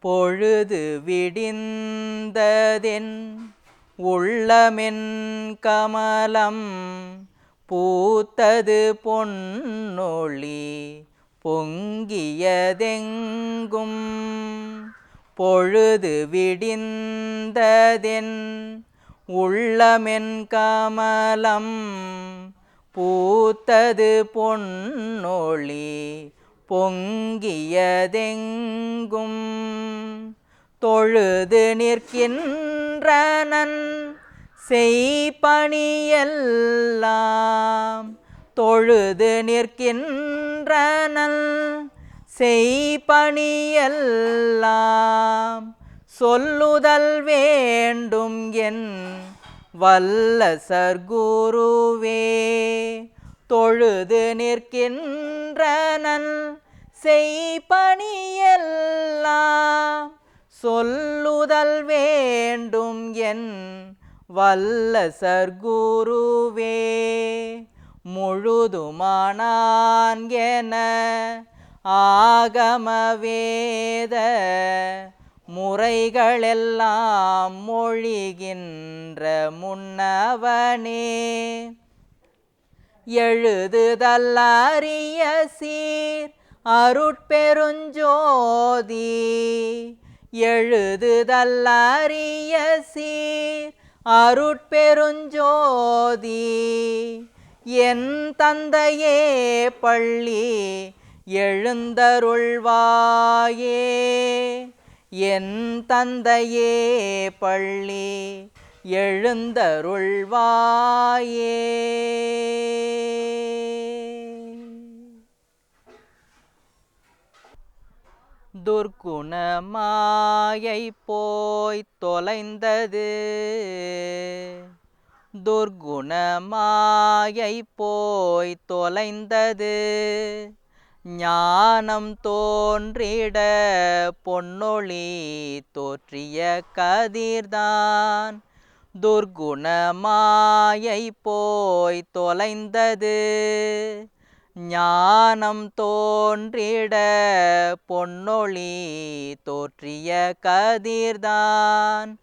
பொழுது விடிந்ததென் உள்ளமென் கமலம் பூத்தது பொன்னொளி பொங்கியதெங்கும். பொழுது விடிந்ததென் உள்ளமென் கமலம் பூத்தது பொன்னொளி பொங்கியதெங்கும். தொழுது நிற்கின்றனன் செய்பணியெல்லாம். தொழுது நிற்கின்றனன் செய்பணியெல்லாம். சொல்லுதல் வேண்டும் என் வல்ல சர்குருவே தொழுது நிற்கின்றனன். செய்பணியெல்லாம் சொல்லுதல் வேண்டும் என் வல்ல சர்க்குருவே. முழுதுமானான் என ஆகமவேத முறைகளெல்லாம் மொழிகின்ற முன்னவனே. எழுதுதல் சீர் அருட்பெருஞ்சோதி. எழுதுதல் சீர் அருட்பெருஞ்சோதி. என் தந்தையே பள்ளி எழுந்தருள்வாயே. என் தந்தையே பள்ளி எழுந்தருள்வாயே. துர்க்குணமாயை போய் தொலைந்தது. துர்க்குணமாயை போய் தொலைந்தது. ஞானம் தோன்றிட பொன்னொழி தோற்றிய கதிர்தான். துர்குணமாயை போய் தொலைந்தது. ஞானம் தோன்றிட பொன்னொழி தோற்றிய கதிர்தான்.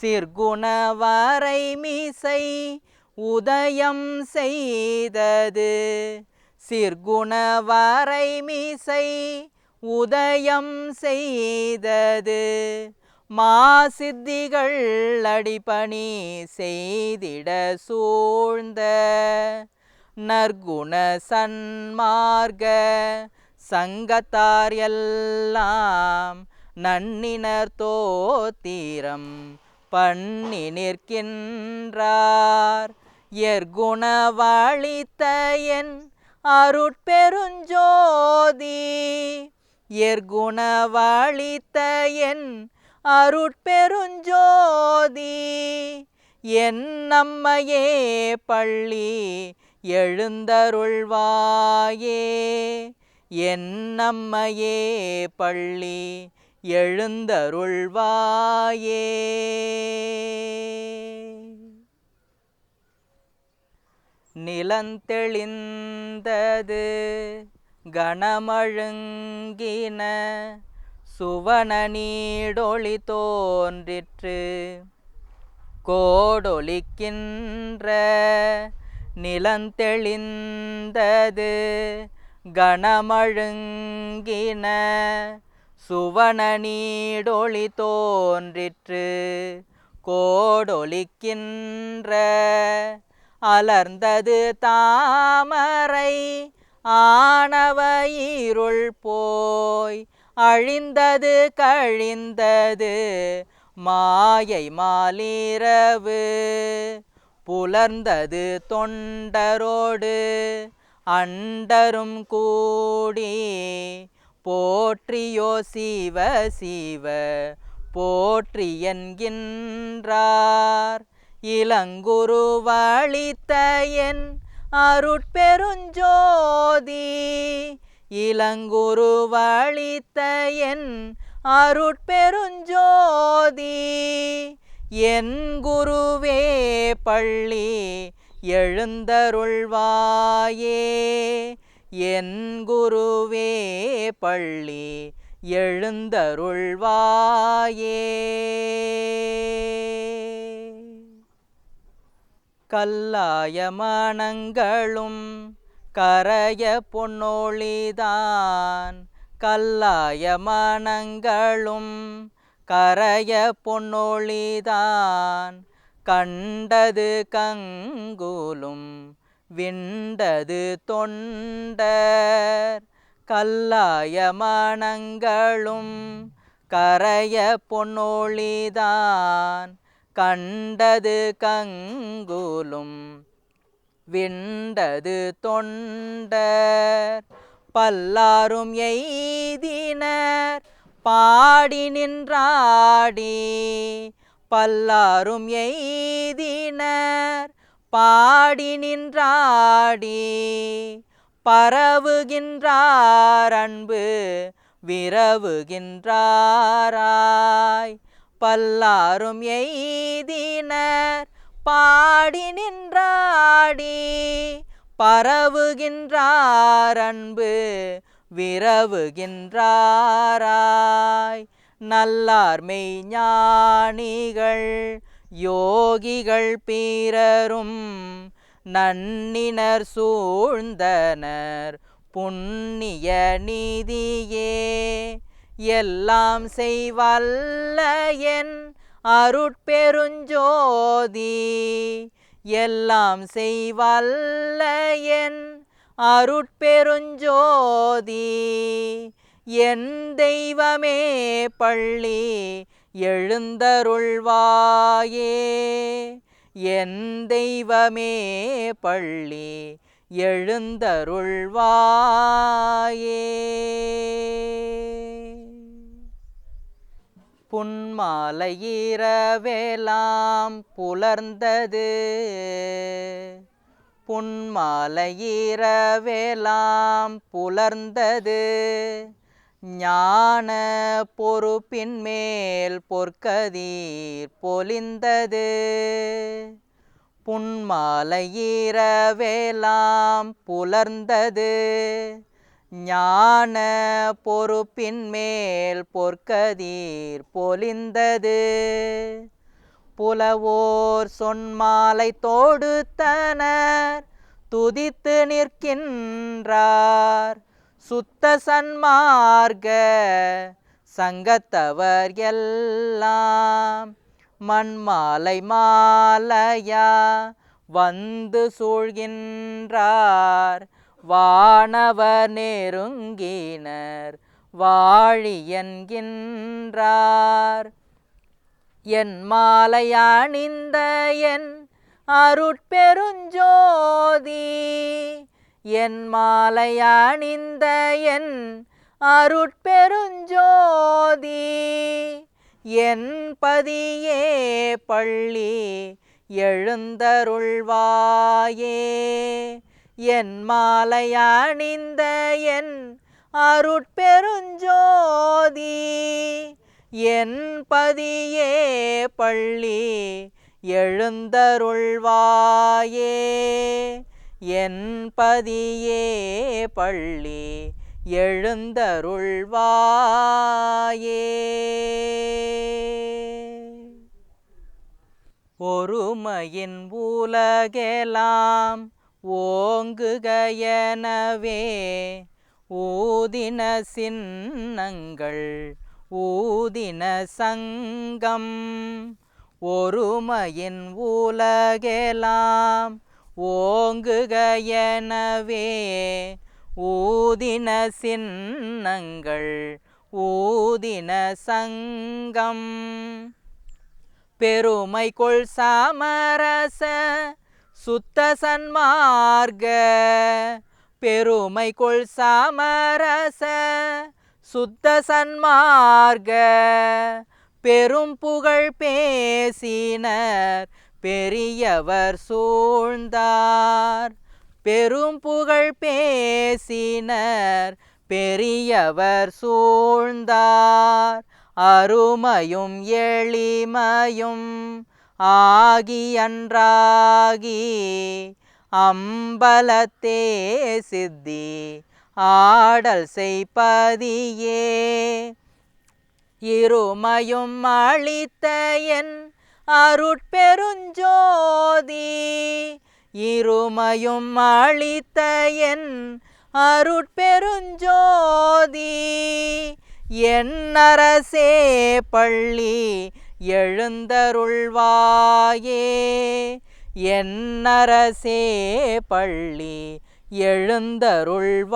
சிற்குணவரை மீசை உதயம் செய்தது. சிற்குணவரை மீசை உதயம் செய்தது. மாசித்திகள் அடிபணி செய்திட சூழ்ந்த நற்குண சன்மார்க்க சங்கத்தார் எல்லாம் நன்னினர் தோத்திரம் பண்ணி நிற்கின்றார். எற்குணவழித்த என் அருட்பெருஞ்சோதி எற்குணவழித்த என் அருட்பெருஞ்சோதி என் நம்மையே பள்ளி எழுந்தருள்வாயே. என் நம்மையே பள்ளி எழுந்தருள்வாயே. நிலந்தெளிந்தது கணமழுங்கின சுவன நீடொளி தோன்றிற்று. கோடொலிக்கின்ற நிலந்தெளிந்தது கணமழுங்கின சுவன நீடொளி தோன்றிற்று. கோடொலிக்கின்ற அலர்ந்தது தாமரை. ஆனவ இருள் போய் அழிந்தது கழிந்தது. மாயை மாலிரவு புலர்ந்தது தொண்டரோடு. அண்டரும் கூடி போற்றியோ சிவ சிவ போற்றி என்கின்றார். இளங்குரு வழித்த என் அருட்பெருஞ்சோதி இளங்குருவளித்த என் அருட்பெருஞ்சோதி. என் குருவே பள்ளி எழுந்தருள்வாயே. என் குருவே பள்ளி எழுந்தருள்வாயே. கல்லாய மனங்களும் கரைய பொன்னொழிதான் கல்லாய மனங்களும் கரைய பொன்னொழிதான் கண்டது கங்குலும் விண்டது தொண்டர் கல்லாய மனங்களும் கரைய பொன்னொழிதான் கண்டது கங்குலும் விண்டது தொண்டர். பல்லாரும் எய்தினர் பாடி நின்றாடி. பல்லாரும் எய்தினர் பாடி நின்றாடி. பரவுகின்றார் அன்பு விரவுகின்றாராய். பல்லாரும் எய்தினர் பாடி நின்றாடி பரவுகின்றார் அன்பு விரவுகின்றாராய். நல்லார் மெய்ஞானிகள் யோகிகள் பீரரும் நன்னினர் சூழ்ந்தனர் புண்ணிய நீதியே. எல்லாம் செய்வல்ல என் அருட்பெருஞ்சோதி. எல்லாம் செய்வல்ல என் அருட்பெருஞ்சோதி. என் தெய்வமே பள்ளி எழுந்தருள்வாயே. என் தெய்வமே பள்ளி எழுந்தருள்வாயே. புன்மாலையீரவேலாம் புலர்ந்தது. புன்மாலையீரவேலாம் புலர்ந்தது. ஞான பொறுப்பின் மேல் பொற்கதீர் பொலிந்தது. புன்மாலையீரவேலாம் புலர்ந்தது. ஞான பொறுப்பின் மேல் பொற்கதீர் பொலிந்தது. புலவோர் சொன்மாலை தோடுத்தனர் துதித்து நிற்கின்றார். சுத்த சன்மார்க சங்கத்தவர் எல்லாம் மண்மாலை மாலையா வந்து சூழ்கின்றார். வானவர் நெருங்கினர் வாழி என்கின்றார். என் மாலை அணிந்த என் அருட்பெருஞ்சோதி என் மாலை அணிந்த என் அருட்பெருஞ்சோதி என் பதியே பள்ளி எழுந்தருள்வாயே. என் மாலையணிந்த என் அருட்பெருஞ்சோதி என் பதியே பள்ளி எழுந்தருள்வாயே. என் பதியே பள்ளி எழுந்தருள்வாயே. ஒருமையின் உலகெலாம் ஓங்குகயனவே ஊதின சின்னங்கள் ஊதின சங்கம். ஒருமையின் உலகெலாம் ஓங்குகயனவே ஊதின சின்னங்கள் ஊதின சங்கம். பெருமை கொள் சாமரச சுத்த சன்மார்க பெருமை கொள் சாமரச. சுத்த சன்மார்க பெரும் புகழ் பேசினர் பெரியவர் சூழ்ந்தார். பெரும் புகழ் பேசினர் பெரியவர் சூழ்ந்தார். அருமையும் எளிமையும் ஆகியன்றாகி அம்பலத்தே சித்தி ஆடல் செய்பதியே இருமையும் அளித்த என் அருட்பெருஞ்சோதி இருமையும் அளித்த என் அருட்பெருஞ்சோதி என் அரசே பள்ளி எழுந்தருள்வாயே. என்னரசே பள்ளி எழுந்தருள்வாயே.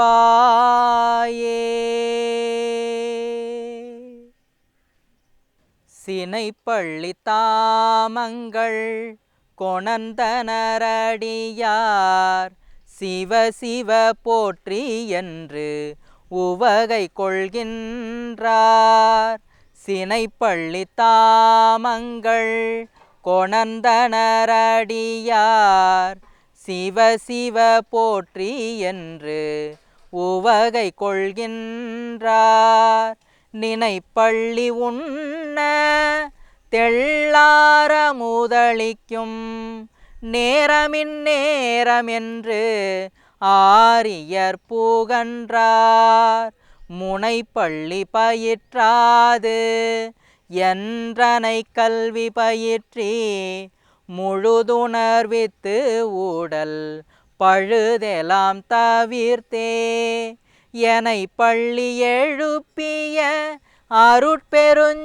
சினைப்பள்ளி தாமங்கள் கொணந்தனரடியார் சிவ சிவ போற்றி என்று உவகை கொள்கின்றார். சினைப்பள்ளி தாமங்கள் கொணந்தனரடியார் சிவ சிவ போற்றி என்று உவகை கொள்கின்றார். நினைப்பள்ளி உண்ண தெள்ளார முதளிக்கும் நேரமின் நேரமென்று ஆரியர் புகன்றார். முனைப்பள்ளி பயிற்றாது. என்றனை கல்வி பயிற்றி முழுதுணர்வித்து ஊடல் பழுதெலாம் தவிர்த்தே. எனை பள்ளி எழுப்பிய அருட்பெருஞ்சோதி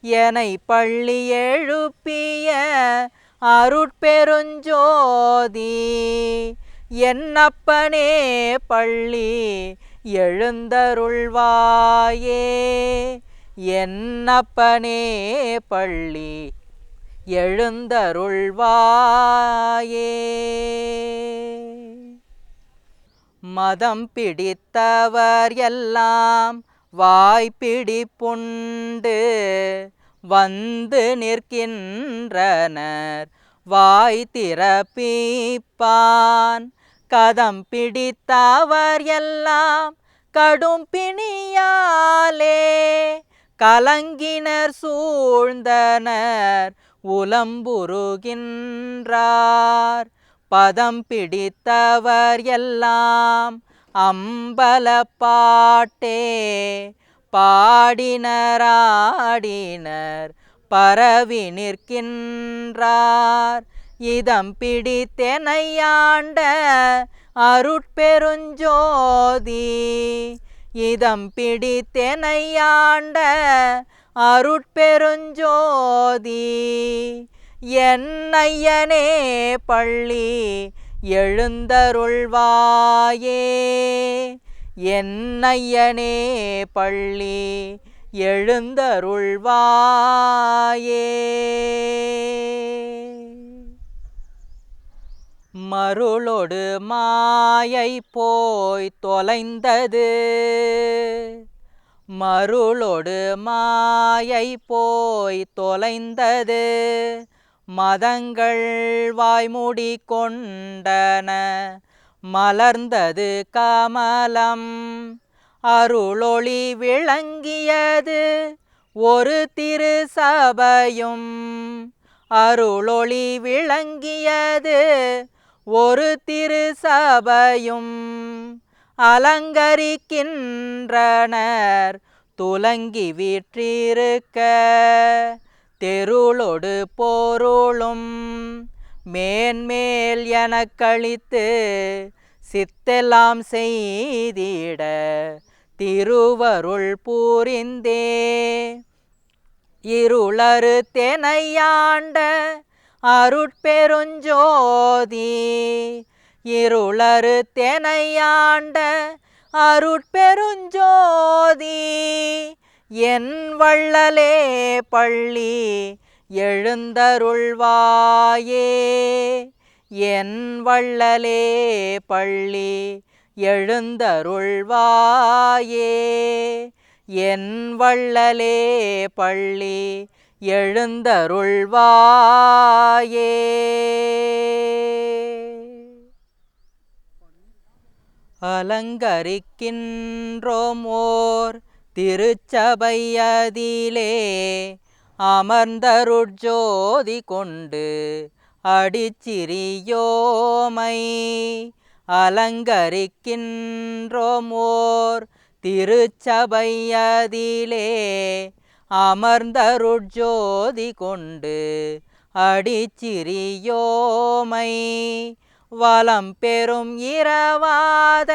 எனை பள்ளி எழுப்பிய அருட்பெருஞ்சோதி என்னப்பனே பள்ளி எழுந்தருள்வாயே. என்னப்பனே பள்ளி எழுந்தருள்வாயே. மதம் பிடித்தவர் எல்லாம் வாய்ப்பிடிப்புண்டு வந்து நிற்கின்றனர். வாய் திறப்பிப்பான். கதம் பிடித்தவர் எல்லாம் கடும் பிணியாலே. கலங்கினர் சூழ்ந்தனர் உலம்புருகின்றார். பதம் பிடித்தவர் எல்லாம் அம்பல பாட்டே பாடினராடினர் பரவி நிற்கின்றார். இதம் பிடித்தெனையாண்ட அருட்பெருஞ்சோதி. இதம் பிடித்தெனையாண்ட அருட்பெருஞ்சோதி. என்னையனே பள்ளி எழுந்தருள்வாயே. என்னையனே பள்ளி எழுந்தருள்வாயே. மருளொடு மாயை போய் தொலைந்தது. மருளொடு மாயை போய் தொலைந்தது. மதங்கள் வாய்மூடி கொண்டன. மலர்ந்தது கமலம். அருளொளி விளங்கியது. ஒரு திரு சபையும் அருளொளி விளங்கியது. ஒரு திரு சபையும் அலங்கரிக்கின்றனர். துலங்கி வீற்றிருக்க தெருளோடு போருளும் மேன்மேல் எனக்களித்து சித்தெல்லாம் செய்திட திருவருள் பூரிந்தே. இருளறு தெனையாண்ட அருட்பெருஞ்சோதி. இருளறு தெனையாண்ட அருட்பெருஞ்சோதி. என் வள்ளலே பள்ளி எழுந்தருள்வாயே. என் வள்ளலே பள்ளி எழுந்தருள்வாயே. என் வள்ளலே பள்ளி எழுந்தருள்வாயே. அலங்கரிக்கின்றோம் ஓர் திருச்சபையதிலே அமர்ந்தருட்ஜோதி கொண்டு அடிச்சிறியோமை. அலங்கரிக்கின்றோம் ஓர் திருச்சபையதிலே அமர்ந்தருட்ஜோதி கொண்டு அடிச்சிறியோமை. வலம் பெறும் இரவாத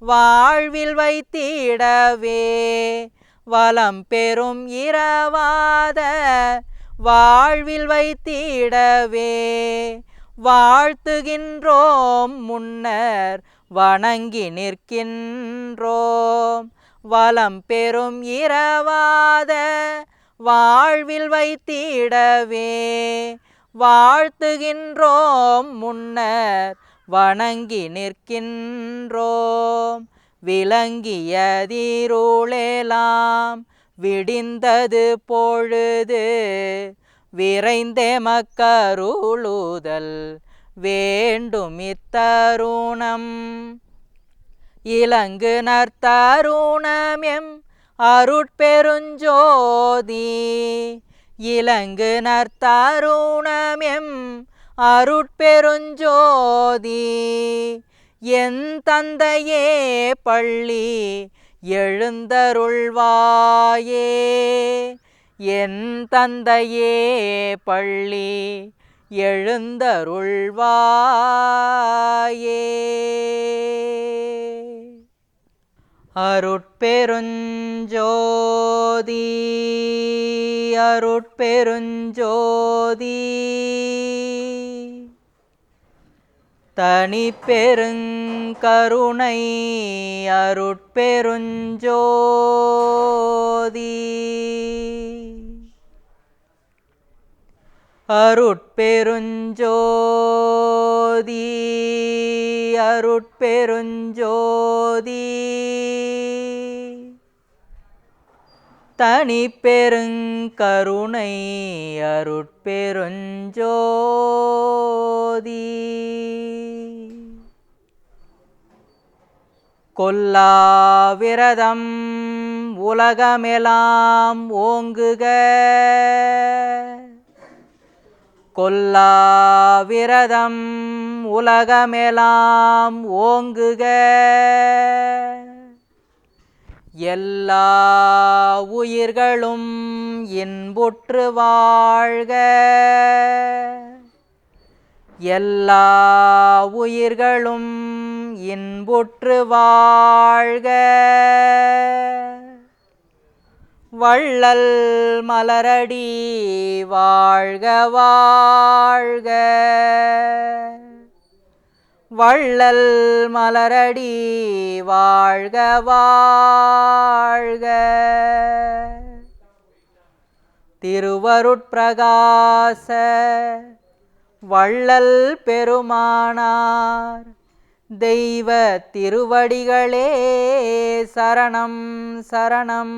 வாழ்வில் வைத்திடவே. வலம் பெறும் இரவாத வாழ்வில் வைத்திடவே. வாழ்த்துகின்றோம் முன்னர் வணங்கி நிற்கின்றோம். வலம் பெறும் இரவாத வாழ்வில் வைத்திடவே. வாழ்த்துகின்றோம் முன்னர் வணங்கி நிற்கின்றோம். விளங்கியதிருளெலாம் விடிந்தது பொழுது விரைந்தே மக்கருளுதல் வேண்டும் இத்தருணம் இலங்கு நற்தருணமெம் அருட்பெருஞ்சோதி. இலங்கு நற்தருணமெம் அருட்பெருஞ்சோதி. என் தந்தையே பள்ளி எழுந்தருள்வாயே. என் தந்தையே பள்ளி எழுந்தருள்வாயே. அருட்பெருஞ்சோதி அருட்பெருஞ்சோதி. தனி பெருங்கருணை அருட்பெருஞ்சோதி. அருட்பெருஞ்சோதி அருட்பெருஞ்சோதி. தனிப்பெருங்கருணை அருட்பெருஞ்சோதி. கொல்லாவிரதம் உலகமெலாம் ஓங்குக. கொல்லாவிரதம் உலகமெலாம் ஓங்குக. எல்லா உயிர்களும் இன்புற்று வாழ்க. எல்லா உயிர்களும் இன்புற்று வாழ்க. வள்ளல் மலரடி வாழ்க வாழ்க. வள்ளல் மலரடி வாழ்க வாழ்க. திருவருட்பிரகாச வள்ளல் பெருமானார் தெய்வ திருவடிகளே சரணம் சரணம்.